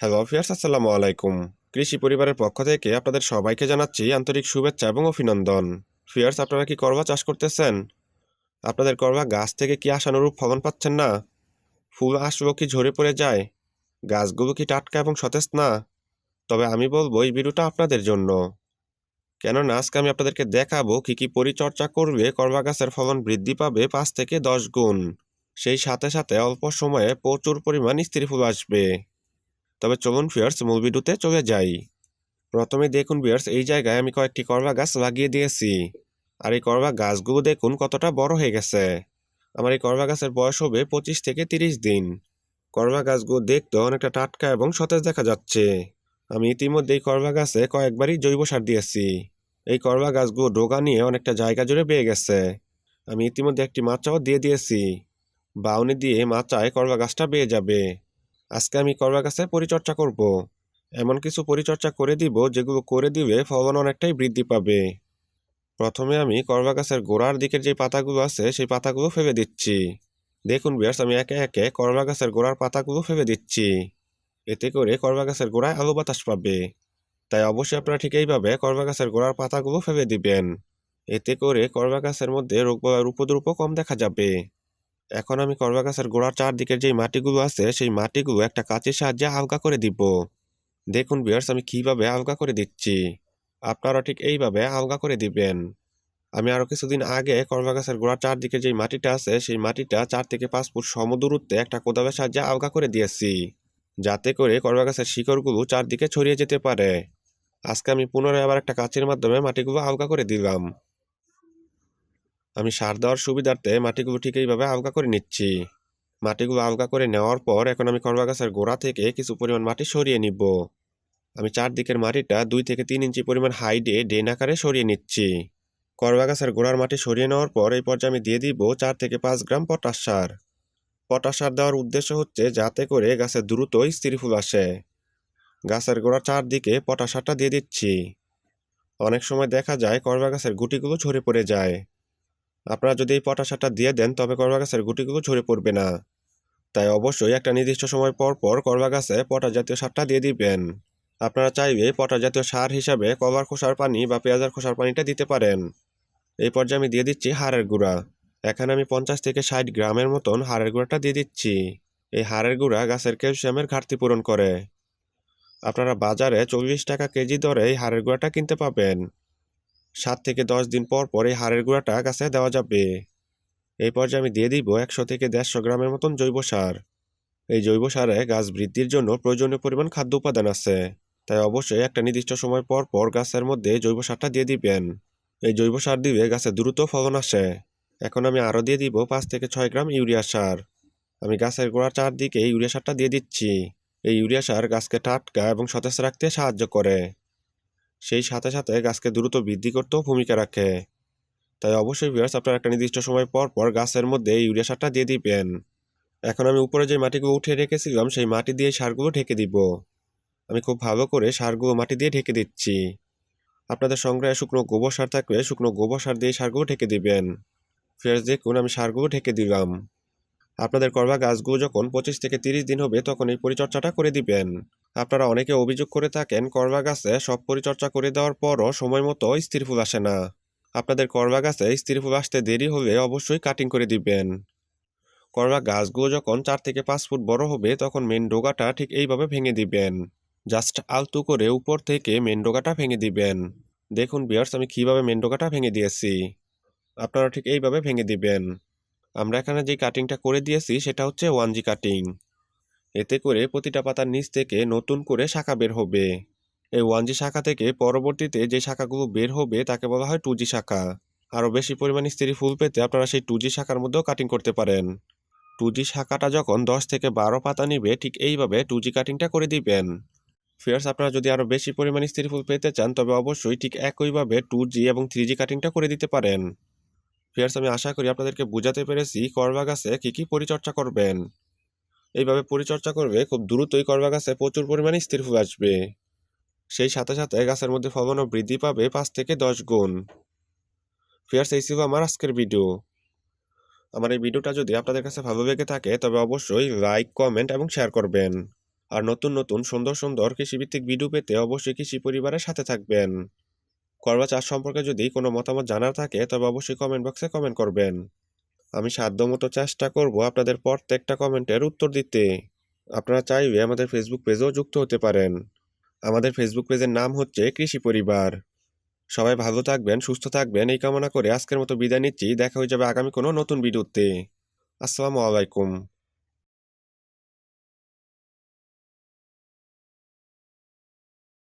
Hello fierce আসসালামু আলাইকুম। কৃষি পরিবারের পক্ষ থেকে আপনাদের সবাইকে জানাচ্ছি আন্তরিক শুভেচ্ছা এবং অভিনন্দন। ফিয়ার্স আপনারা কি করবা চাষ করতেছেন? আপনাদের করবা গাছ থেকে কি আশানুরূপ ফলন পাচ্ছেন না? ফুল আসলো কি ঝরে পড়ে যায়? গাছগুলো কি টাটকা এবং সতেজ না? তবে আমি বলব, এই ভিডিওটা আপনাদের জন্য। কেননা, আজকে আমি আপনাদেরকে দেখাবো কি কি পরিচর্যা করলে করবা গাছের ফলন বৃদ্ধি পাবে পাঁচ থেকে দশ গুণ। সেই সাথে সাথে অল্প সময়ে প্রচুর পরিমাণ স্ত্রী ফুল আসবে। তবে চলুন ফিয়ার্স মূল ভিডিওতে চলে যাই। প্রথমে দেখুন বিয়ার্স এই জায়গায় আমি কয়েকটি করবা গাছ লাগিয়ে দিয়েছি। আর এই করবা গাছগুলো দেখুন কতটা বড় হয়ে গেছে। আমার এই করবা গাছের বয়স হবে পঁচিশ থেকে তিরিশ দিন। করবা গাছগুলো দেখতে অনেকটা টাটকা এবং সতেজ দেখা যাচ্ছে। আমি ইতিমধ্যে এই করবা গাছে কয়েকবারই জৈব সার দিয়েছি। এই করবা গাছগুলো ডোগা নিয়ে অনেকটা জায়গা জুড়ে বেয়ে গেছে। আমি ইতিমধ্যে একটি মাচাও দিয়ে দিয়েছি। বাউনি দিয়ে মাচায় করবা গাছটা বেয়ে যাবে। আজকে আমি করবা গাছে পরিচর্যা করব। এমন কিছু পরিচর্যা করে দিব, যেগুলো করে দিলে ফলন অনেকটাই বৃদ্ধি পাবে। প্রথমে আমি করবা গাছের গোড়ার দিকের যে পাতাগুলো আছে, সেই পাতাগুলো ফেলে দিচ্ছি। দেখুন বিয়ার্স আমি একে একে করবা গাছের গোড়ার পাতাগুলো ফেলে দিচ্ছি। এতে করে করবা গাছের গোড়ায় আলো বাতাস পাবে। তাই অবশ্যই আপনারা ঠিক এইভাবে করবা গাছের গোড়ার পাতাগুলো ফেলে দিবেন। এতে করে করবা গাছের মধ্যে রোগ উপদ্রুপও কম দেখা যাবে। এখন আমি করবা গাছের গোড়ার চারদিকের যেই মাটিগুলো আছে, সেই মাটিগুলো একটা কাঁচির সাহায্যে হালকা করে দিব। দেখুন বিয়ার্স আমি কীভাবে হালকা করে দিচ্ছি? আপনারা ঠিক এইভাবে হালকা করে দিবেন। আমি আরও কিছুদিন আগে করবা গাছের গোড়ার চারদিকে যেই মাটিটা আছে, সেই মাটিটা চার থেকে পাঁচ ফুট সমদূরত্বে একটা কোদালের সাহায্যে হালকা করে দিয়েছি, যাতে করে করবা গাছের শিকড়গুলো চারদিকে ছড়িয়ে যেতে পারে। আজকে আমি পুনরায় আবার একটা কাঁচের মাধ্যমে মাটিগুলো হালকা করে দিলাম। আমি সার দেওয়ার সুবিধার্থে মাটিগুলো ঠিক এইভাবে আলগা করে নিচ্ছি। মাটিগুলো আলগা করে নেওয়ার পর এখন আমি করবা গাছের গোড়া থেকে কিছু পরিমাণ মাটি সরিয়ে নিব। আমি চারদিকের মাটিটা দুই থেকে তিন ইঞ্চি পরিমাণ হাইডে ডেন আকারে সরিয়ে নিচ্ছি। করবা গাছের গোড়ার মাটি সরিয়ে নেওয়ার পর এই পর্যায়ে আমি দিয়ে দিব চার থেকে পাঁচ গ্রাম পটাশ সার। পটাশ সার দেওয়ার উদ্দেশ্য হচ্ছে যাতে করে গাছের দ্রুত স্ত্রী ফুল আসে। গাছের গোড়ার চারদিকে পটাশ সারটা দিয়ে দিচ্ছি। অনেক সময় দেখা যায় করবা গাছের গুটিগুলো ঝরে পড়ে যায়। আপনারা যদি এই পটাশ সারটা দিয়ে দেন, তবে করবা গাছের গুটিগুলো ঝরে পড়বে না। তাই অবশ্যই একটা নির্দিষ্ট সময় পর পর করবা গাছে পটাশ জাতীয় সারটা দিয়ে দিবেন। আপনারা চাইবে পটাশ জাতীয় সার হিসাবে কভার খোসার পানি বা পেঁয়াজের খোসার পানিটা দিতে পারেন। এই পর্যায়ে আমি দিয়ে দিচ্ছি হাড়ের গুঁড়া। এখানে আমি পঞ্চাশ থেকে ষাট গ্রামের মতন হাড়ের গুঁড়াটা দিয়ে দিচ্ছি। এই হাড়ের গুঁড়া গাছের ক্যালসিয়ামের ঘাটতি পূরণ করে। আপনারা বাজারে চল্লিশ টাকা কেজি দরে এই হাড়ের গুঁড়াটা কিনতে পাবেন। সাত থেকে দশ দিন পর পর এই হাড়ের গুঁড়াটা গাছে দেওয়া যাবে। এই পর্যায়ে আমি দিয়ে দিব একশো থেকে দেড়শো গ্রামের মতন জৈব সার। এই জৈব সারে গাছ বৃদ্ধির জন্য প্রয়োজনীয় পরিমাণ খাদ্য উপাদান আছে। তাই অবশ্যই একটা নির্দিষ্ট সময় পর পর গাছের মধ্যে জৈব সারটা দিয়ে দিবেন। এই জৈব সার দিবে গাছে দ্রুত ফলন আসে। এখন আমি আরও দিয়ে দিব পাঁচ থেকে ছয় গ্রাম ইউরিয়া সার। আমি গাছের গোড়ার চারদিকে ইউরিয়া সারটা দিয়ে দিচ্ছি। এই ইউরিয়া সার গাছকে টাটকা এবং সতেজ রাখতে সাহায্য করে। সেই সাথে সাথে গাছকে দ্রুত বৃদ্ধি করতেও ভূমিকা রাখে। তাই অবশ্যই ভিউয়ার্স আপনারা একটা নির্দিষ্ট সময় পর পর গাছের মধ্যে ইউরিয়া সারটা দিয়ে দিবেন। এখন আমি উপরে যে মাটিগুলো উঠে রেখেছিলাম, সেই মাটি দিয়ে সারগুলো ঢেকে দিব। আমি খুব ভালো করে সারগুলো মাটি দিয়ে ঢেকে দিচ্ছি। আপনাদের সংগ্রহে শুকনো গোবর সার থাকলে শুকনো গোবর সার দিয়ে সারগুলো ঢেকে দিবেন। ফের দেখুন, আমি সারগুলো ঢেকে দিলাম। আপনাদের করবা গাছগুলো যখন পঁচিশ থেকে তিরিশ দিন হবে, তখন এই পরিচর্যাটা করে দিবেন। আপনারা অনেকে অভিযোগ করে থাকেন করবা গাছে সব পরিচর্যা করে দেওয়ার পরও সময় মতো স্থির ফুল আসে না। আপনাদের করবা গাছে স্থির ফুল আসতে দেরি হলে অবশ্যই কাটিং করে দিবেন। করবা গাছগুলো যখন চার থেকে পাঁচ ফুট বড় হবে, তখন মেন ডোগাটা ঠিক এইভাবে ভেঙে দিবেন। জাস্ট আলতু করে উপর থেকে মেন ডোগাটা ভেঙে দিবেন। দেখুন বিয়ার্স আমি কীভাবে মেন ডোগাটা ভেঙে দিয়েছি। আপনারা ঠিক এইভাবে ভেঙে দিবেন। আমরা এখানে যে কাটিংটা করে দিয়েছি, সেটা হচ্ছে ওয়ান জি কাটিং এতে করে প্রতিটা পাতার নিচ থেকে নতুন করে শাখা বের হবে। এই ওয়ান জি শাখা থেকে পরবর্তীতে যে শাখাগুলো বের হবে তাকে বলা হয় টু জি শাখা। আরও বেশি পরিমাণে স্ত্রী ফুল পেতে আপনারা সেই টু জি শাখার মধ্যেও কাটিং করতে পারেন। টু জি শাখাটা যখন দশ থেকে বারো পাতা নিবে, ঠিক এইভাবে টু জি কাটিংটা করে দিবেন। ফিয়ার্স, আপনারা যদি আরও বেশি পরিমাণে স্ত্রী ফুল পেতে চান, তবে অবশ্যই ঠিক একইভাবে টু জি এবং থ্রি জি কাটিংটা করে দিতে পারেন। ফিয়ার্স, আমি আশা করি আপনাদেরকে বোঝাতে পেরেছি করবা গাছে কী কী পরিচর্যা করবেন। এইভাবে পরিচর্যা করবে, খুব দ্রুতই করবা গাছে প্রচুর পরিমাণে স্থির ফুল আসবে। সেই সাথে সাথে গাছের মধ্যে ফলনও বৃদ্ধি পাবে পাঁচ থেকে দশ গুণ। ফিয়ার্স এই ছিল আমার আজকের ভিডিও। আমার এই ভিডিওটা যদি আপনাদের কাছে ভালো লেগে থাকে, তবে অবশ্যই লাইক, কমেন্ট এবং শেয়ার করবেন। আর নতুন নতুন সুন্দর সুন্দর কৃষিভিত্তিক ভিডিও পেতে অবশ্যই কৃষি পরিবারের সাথে থাকবেন। করবা চাষ সম্পর্কে যদি কোনো মতামত জানার থাকে, তবে অবশ্যই কমেন্ট বক্সে কমেন্ট করবেন। আমি সাধ্যমতো চেষ্টা করব আপনাদের প্রত্যেকটা কমেন্টের উত্তর দিতে। আপনারা চাইলে আমাদের ফেসবুক পেজেও যুক্ত হতে পারেন। আমাদের ফেসবুক পেজের নাম হচ্ছে কৃষি পরিবার। সবাই ভালো থাকবেন, সুস্থ থাকবেন, এই কামনা করে আজকের মতো বিদায় নিচ্ছি। দেখা হয়ে যাবে আগামী কোনো নতুন ভিডিওতে। আসসালামু আলাইকুম।